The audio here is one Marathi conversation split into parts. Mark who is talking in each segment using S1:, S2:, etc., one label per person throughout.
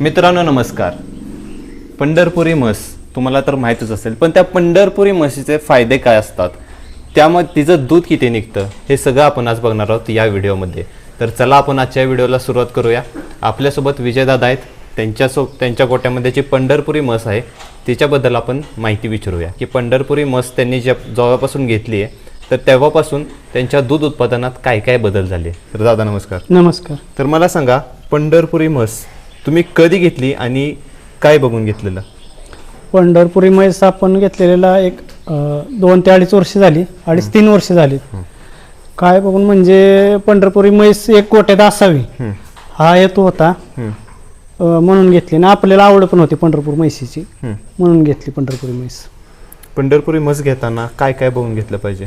S1: मित्रांनो नमस्कार. पंढरपुरी म्हस तुम्हाला तर माहीतच असेल पण त्या पंढरपुरी म्हशीचे फायदे काय असतात? त्यामध्ये तिचं दूध किती निघतं? हे सगळं आपण आज बघणार आहोत या व्हिडिओमध्ये. तर चला आपण आजच्या व्हिडिओला सुरुवात करूया. आपल्यासोबत विजयदादा आहेत. त्यांच्यासो त्यांच्या गोट्यामध्ये जी पंढरपुरी म्हस आहे तिच्याबद्दल आपण माहिती विचारूया. की पंढरपुरी म्हस त्यांनी ज्या जेव्हापासून घेतली आहे तर तेव्हापासून त्यांच्या दूध उत्पादनात काय काय बदल झाले? तर दादा नमस्कार.
S2: नमस्कार.
S1: तर मला सांगा पंढरपुरी म्हस तुम्ही कधी घेतली आणि काय बघून घेतलेलं?
S2: पंढरपुरी म्हैस आपण घेतलेला एक अ, दोन ते अडीच वर्ष झाली. अडीच तीन वर्ष झाली. काय बघून म्हणजे पंढरपुरी म्हैस एक गोट्यात असावी.
S1: हम्म,
S2: हा हेतू होता.
S1: हम्म,
S2: अ, म्हणून घेतली. आणि आपल्याला आवड पण होती पंढरपूर म्हैसीची
S1: हम्म.
S2: म्हणून घेतली पंढरपुरी म्हैस.
S1: पंढरपुरी म्हस घेताना काय काय बघून घेतलं पाहिजे?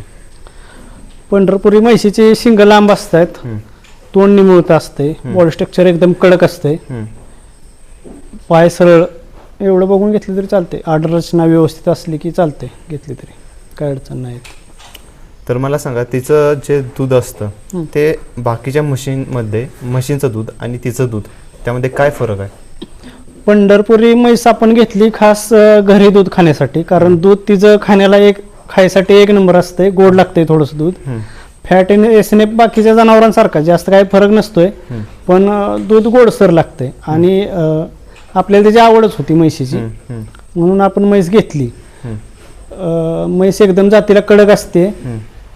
S2: पंढरपुरी म्हैसीचे शिंग लांब असतात.
S1: हम्म,
S2: तोंड निमुळत असते. बॉडी स्ट्रक्चर एकदम कडक असते.
S1: हम्म.
S2: पाय सरळ. एवढं बघून घेतली तरी चालते आर्डर रचना व्यवस्थित असली की चालते घेतली तरी. काय अडचण नाही.
S1: तर मला सांगा तिचं जे दूध असतं. ते बाकीच्या म्हशींमध्ये म्हशींचं दूध आणि तिचं दूध त्यामध्ये काय फरक आहे?
S2: पंढरपुरी म्हैस आपण घेतली खास घरी दूध खाण्यासाठी. कारण दूध तिचं खाण्याला एक खायसाठी एक नंबर असते गोड लागते थोडंसं दूध. फॅट एस एन एफ बाकीच्या जनावरांसारखा. जास्त काही फरक नसतोय. पण दूध गोडसर लागते आणि आपल्याला त्याची आवडच होती म्हैशीची. म्हणून आपण म्हैस घेतली. अ, म्हैस एकदम जातीला कडक असते.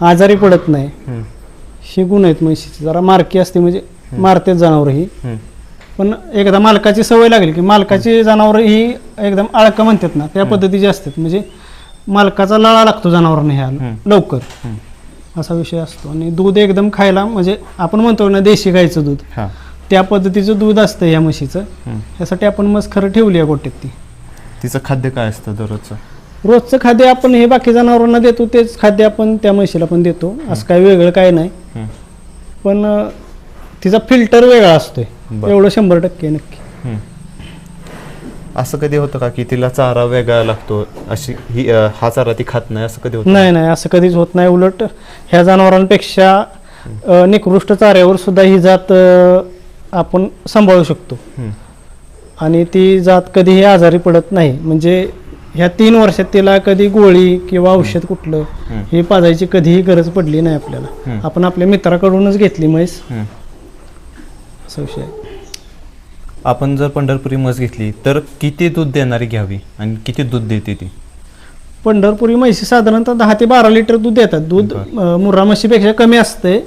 S2: आजारी पडत नाही. ही गुण आहेत म्हैशीची. जरा मारकी असते म्हणजे मारतेच जनावर ही. पण एकदा मालकाची सवय लागली की मालकाची जनावर ही एकदम आळक म्हणतात ना त्या पद्धतीची असतात. म्हणजे मालकाचा लळा लागतो जनावरांना ह्या लवकर.
S1: हम्म.
S2: असा विषय असतो. आणि दूध एकदम खायला म्हणजे आपण म्हणतो ना देशी गाईचं दूध.
S1: हा.
S2: त्या पद्धतीचं दूध असतं या म्हशीचं. यासाठी आपण मस खरं ठेवली आहे गोट्यात ती.
S1: तिचं खाद्य काय असतं दररोजचं?
S2: रोजचं खाद्य आपण हे बाकी जनावरांना देतो तेच खाद्य आपण त्या म्हशीला पण देतो. असं काही वेगळं काय नाही. पण अं, तिचा फिल्टर वेगळा असतोय.
S1: बरं.
S2: एवढं शंभर टक्के नक्की.
S1: असं कधी होतं का की तिला चारा वेगळा लागतो? अशी ही अं, हा चारा ती खात नाही असं कधी होतं?
S2: नाही नाही असं कधीच होत नाही. उलट ह्या जनावरांपेक्षा अ, निकृष्ट चाऱ्यावर सुद्धा ही जात अ, आपण सांभाळू शकतो. आणि ती जात कधीही आजारी पडत नाही. म्हणजे ह्या तीन वर्षात तिला कधी गोळी किंवा औषध कुठलं. हे पाजायची कधीही गरज पडली नाही आपल्याला. आपण आपल्या मित्राकडूनच घेतली म्हैस. असा विषय आहे.
S1: आपण जर पंढरपुरी म्हस घेतली तर किती दूध देणारी घ्यावी आणि किती दूध देते ती?
S2: पंढरपुरी म्हैसी साधारणतः दहा ते बारा लिटर दूध देतात. दूध अ, मुर्रा म्हशीपेक्षा कमी असते.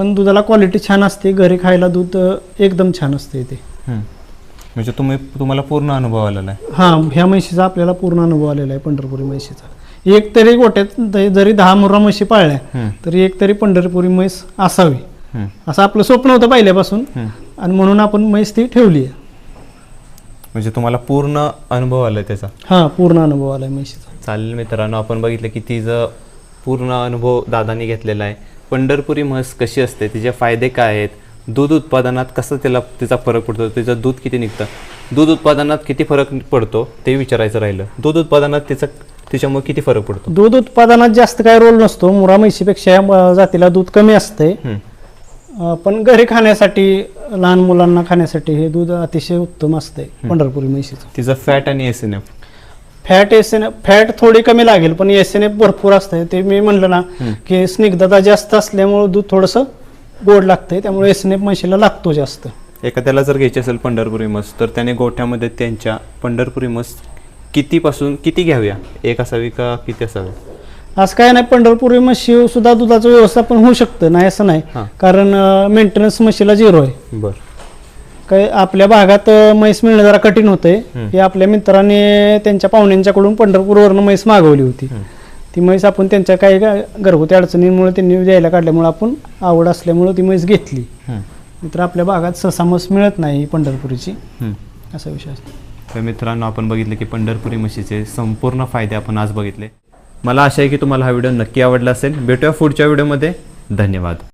S2: पण दुधाला क्वालिटी छान असते घरी खायला दूध एकदम छान असते ते.
S1: हम्म. म्हणजे तुम्ही तुम्हाला पूर्ण अनुभव आलेला आहे.
S2: हा ह्या म्हशीचा आपल्याला पूर्ण अनुभव आलेला आहे पंढरपुरी म्हशीचा. एक तरी गोट्यात जरी दहा मुर्रा म्हशी पाळल्या तरी एक तरी पंढरपुरी म्हैस असावी. असं आपलं स्वप्न होतं पहिल्यापासून. आणि म्हणून आपण म्हैस ती ठेवली आहे.
S1: म्हणजे तुम्हाला पूर्ण अनुभव आलाय त्याचा?
S2: हा पूर्ण अनुभव आलाय म्हशीचा.
S1: चालेल मित्रांनो आपण बघितलं की तिचं पूर्ण अनुभव दादानी घेतलेला आहे. पंढरपुरी म्हस कशी असते तिचे फायदे काय आहेत दूध उत्पादनात कसं तिला तिचा फरक पडतो तिचं दूध किती निघतं दूध उत्पादनात किती फरक पडतो ते विचारायचं राहिलं. दूध उत्पादनात तिचं तिच्यामुळे किती फरक पडतो?
S2: दूध उत्पादनात जास्त काय रोल नसतो मुरा म्हशीपेक्षा या जातीला दूध कमी असते. पण घरी खाण्यासाठी लहान मुलांना खाण्यासाठी हे दूध अतिशय उत्तम असते पंढरपुरी म्हशीचं.
S1: तिचं फॅट आणि S N F
S2: fat S N fat थोडी कमी लागेल पण एस एन एफ भरपूर असते ते मी म्हणलं ना की स्निग्धता जास्त असल्यामुळे दूध थोडंसं गोड लागतंय त्यामुळे एस एन एफ म्हशीला लागतो जास्त.
S1: एखाद्याला जर घ्यायची असेल पंढरपुरी म्हस तर त्याने गोठ्यामध्ये त्यांच्या पंढरपुरी म्हस कितीपासून किती घ्याव्या? एक असावी का किती असावी?
S2: असं काय नाही पंढरपुरी म्हशी सुद्धा दुधाचं व्यवस्थापन होऊ शकतं नाही असं नाही. कारण मेंटेनन्स म्हशीला झिरो आहे.
S1: बर.
S2: काय आपल्या भागात म्हैस मिळणं जरा कठीण होतंय. हे आपल्या मित्राने त्यांच्या पाहुण्यांच्याकडून पंढरपूरवरनं म्हैस मागवली होती. ती म्हैस आपण त्यांच्या काही घरगुती अडचणींमुळे त्यांनी द्यायला काढल्यामुळे आपण आवड असल्यामुळे ती म्हैस घेतली. मित्र आपल्या भागात सहसा म्हस मिळत नाही पंढरपुरीची. असा विषय असतो.
S1: तर मित्रांनो आपण बघितले की पंढरपुरी म्हशीचे संपूर्ण फायदे आपण आज बघितले. मला आशा आहे की तुम्हाला हा व्हिडिओ नक्की आवडला असेल. भेटूया पुढच्या व्हिडिओमध्ये. धन्यवाद.